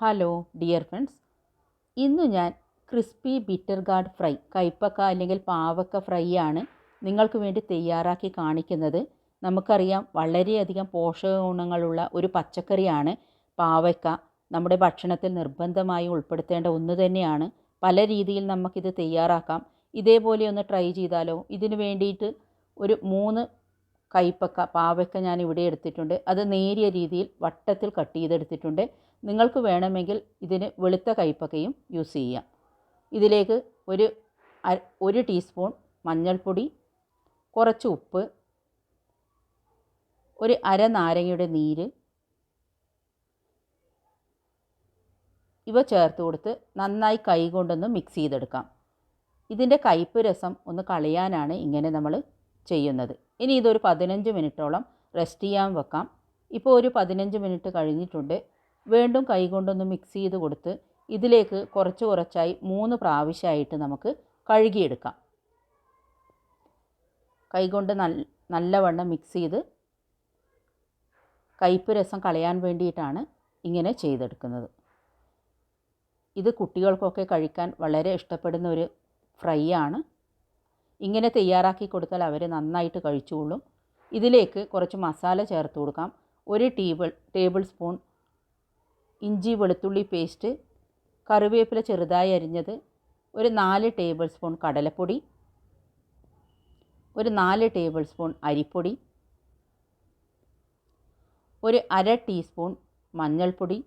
Hello dear friends ഇന്ന് ഞാൻ crispy bitter gourd fry കൈപ്പക്ക അല്ലെങ്കിൽ പാവക്ക ഫ്രൈ ആണ് നിങ്ങൾക്ക് വേണ്ടി തയ്യാറാക്കി കാണിക്കുന്നത്. നമുക്കറിയാം വളരെയധികം പോഷക ഗുണങ്ങളുള്ള ഒരു പച്ചക്കറിയാണ് പാവയ്ക്ക നമ്മുടെ ഭക്ഷണത്തിൽ നിർബന്ധമായി ഉൾപ്പെടുത്തേണ്ട ഒന്ന് തന്നെയാണ്. പല രീതിയിൽ നമുക്കിത് തയ്യാറാക്കാം. ഇതേപോലെ ഒന്ന് ട്രൈ ചെയ്താലോ? ഇതിനു വേണ്ടിയിട്ട് ഒരു മൂന്ന് കൈപ്പക്ക പാവയ്ക്ക ഞാൻ ഇവിടെ എടുത്തിട്ടുണ്ട്. അത് നേരിയ രീതിയിൽ വട്ടത്തിൽ കട്ട് ചെയ്തെടുത്തിട്ടുണ്ട്. നിങ്ങൾക്ക് വേണമെങ്കിൽ ഇതിന് വെളുത്ത കൈപ്പക്കയും യൂസ് ചെയ്യാം. ഇതിലേക്ക് ഒരു ഒരു ടീസ്പൂൺ മഞ്ഞൾപ്പൊടി കുറച്ച് ഉപ്പ് ഒരു അര നാരങ്ങയുടെ നീര് ഇവ ചേർത്ത് കൊടുത്ത് നന്നായി കൈ കൊണ്ടൊന്ന് മിക്സ് ചെയ്തെടുക്കാം. ഇതിന്റെ കയ്പ്പ് രസം ഒന്ന് കളയാനാണ് ഇങ്ങനെ നമ്മൾ ചെയ്യുന്നത്. ഇനി ഇതൊരു പതിനഞ്ച് മിനിറ്റോളം റെസ്റ്റ് ചെയ്യാൻ വെക്കാം. ഇപ്പോൾ ഒരു പതിനഞ്ച് മിനിറ്റ് കഴിഞ്ഞിട്ടുണ്ട്. വീണ്ടും കൈകൊണ്ടൊന്ന് മിക്സ് ചെയ്ത് കൊടുത്ത് ഇതിലേക്ക് കുറച്ച് കുറച്ചായി മൂന്ന് പ്രാവശ്യമായിട്ട് നമുക്ക് കഴുകിയെടുക്കാം. കൈകൊണ്ട് നല്ല നല്ലവണ്ണം മിക്സ് ചെയ്ത് കയ്പ്പ് രസം കളയാൻ വേണ്ടിയിട്ടാണ് ഇങ്ങനെ ചെയ്തെടുക്കുന്നത്. ഇത് കുട്ടികൾക്കൊക്കെ കഴിക്കാൻ വളരെ ഇഷ്ടപ്പെടുന്ന ഒരു ഫ്രൈ ആണ്. ഇങ്ങനെ തയ്യാറാക്കി കൊടുത്താൽ അവർ നന്നായിട്ട് കഴിച്ചുകൊള്ളും ഇതിലേക്ക് കുറച്ച് മസാല ചേർത്ത് കൊടുക്കാം. ഒരു ടേബിൾ ടേബിൾ സ്പൂൺ ഇഞ്ചി വെളുത്തുള്ളി പേസ്റ്റ് കറിവേപ്പില ചെറുതായി അരിഞ്ഞത് ഒരു നാല് ടേബിൾ സ്പൂൺ കടലപ്പൊടി ഒരു നാല് ടേബിൾ സ്പൂൺ അരിപ്പൊടി ഒരു അര ടീസ്പൂൺ മഞ്ഞൾപ്പൊടി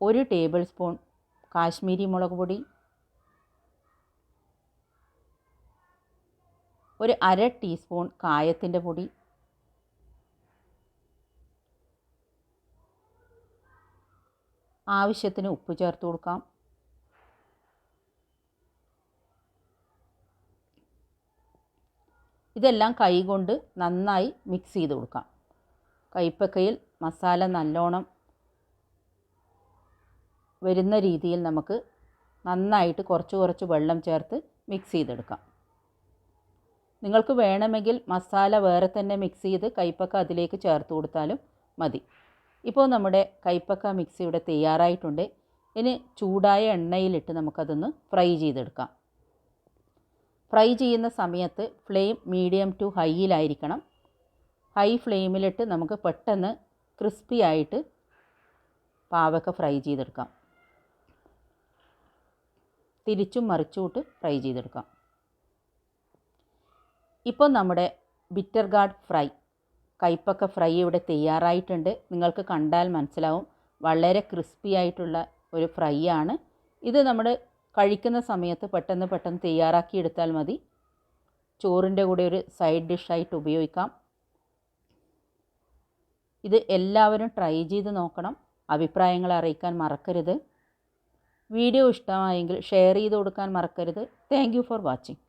ഒരു ടേബിൾ സ്പൂൺ കാശ്മീരി മുളക് പൊടി ഒരു അര ടീസ്പൂൺ കായത്തിന്റെ പൊടി. ആവശ്യത്തിന് ഉപ്പ് ചേർത്ത് കൊടുക്കാം. ഇതെല്ലാം കൈകൊണ്ട് നന്നായി മിക്സ് ചെയ്ത് കൊടുക്കാം. കൈപ്പക്കയിൽ മസാല നല്ലോണം വരുന്ന രീതിയിൽ നമുക്ക് നന്നായിട്ട് കുറച്ച് കുറച്ച് വെള്ളം ചേർത്ത് മിക്സ് ചെയ്തെടുക്കാം. നിങ്ങൾക്ക് വേണമെങ്കിൽ മസാല വേറെ തന്നെ മിക്സ് ചെയ്ത് കൈപ്പക്ക അതിലേക്ക് ചേർത്ത് കൊടുത്താലും മതി. ഇപ്പോൾ നമ്മുടെ കൈപ്പക്ക മിക്സി ഇവിടെ തയ്യാറായിട്ടുണ്ട്. ഇനി ചൂടായ എണ്ണയിലിട്ട് നമുക്കതൊന്ന് ഫ്രൈ ചെയ്തെടുക്കാം. ഫ്രൈ ചെയ്യുന്ന സമയത്ത് ഫ്ലെയിം മീഡിയം ടു ഹൈയിലായിരിക്കണം ഹൈ ഫ്ലെയിമിലിട്ട് നമുക്ക് പെട്ടെന്ന് ക്രിസ്പി ആയിട്ട് പാവക്ക ഫ്രൈ ചെയ്തെടുക്കാം. തിരിച്ചും മറിച്ചുമിട്ട് ഫ്രൈ ചെയ്തെടുക്കാം. ഇപ്പോൾ നമ്മുടെ ബിറ്റർ ഗാർഡ് ഫ്രൈ കൈപ്പക്ക ഫ്രൈ ഇവിടെ തയ്യാറായിട്ടുണ്ട്. നിങ്ങൾക്ക് കണ്ടാൽ മനസ്സിലാവും. വളരെ ക്രിസ്പി ആയിട്ടുള്ള ഒരു ഫ്രൈ ആണ്. ഇത് നമ്മൾ കഴിക്കുന്ന സമയത്ത് പെട്ടെന്ന് പെട്ടെന്ന് തയ്യാറാക്കിയെടുത്താൽ മതി. ചോറിന്റെ കൂടെ ഒരു സൈഡ് ഡിഷായിട്ട് ഉപയോഗിക്കാം. ഇത് എല്ലാവരും ട്രൈ ചെയ്ത് നോക്കണം. അഭിപ്രായങ്ങൾ അറിയിക്കാൻ മറക്കരുത്. വീഡിയോ ഇഷ്ടമായെങ്കിൽ ഷെയർ ചെയ്ത് കൊടുക്കാൻ മറക്കരുത്. Thank for watching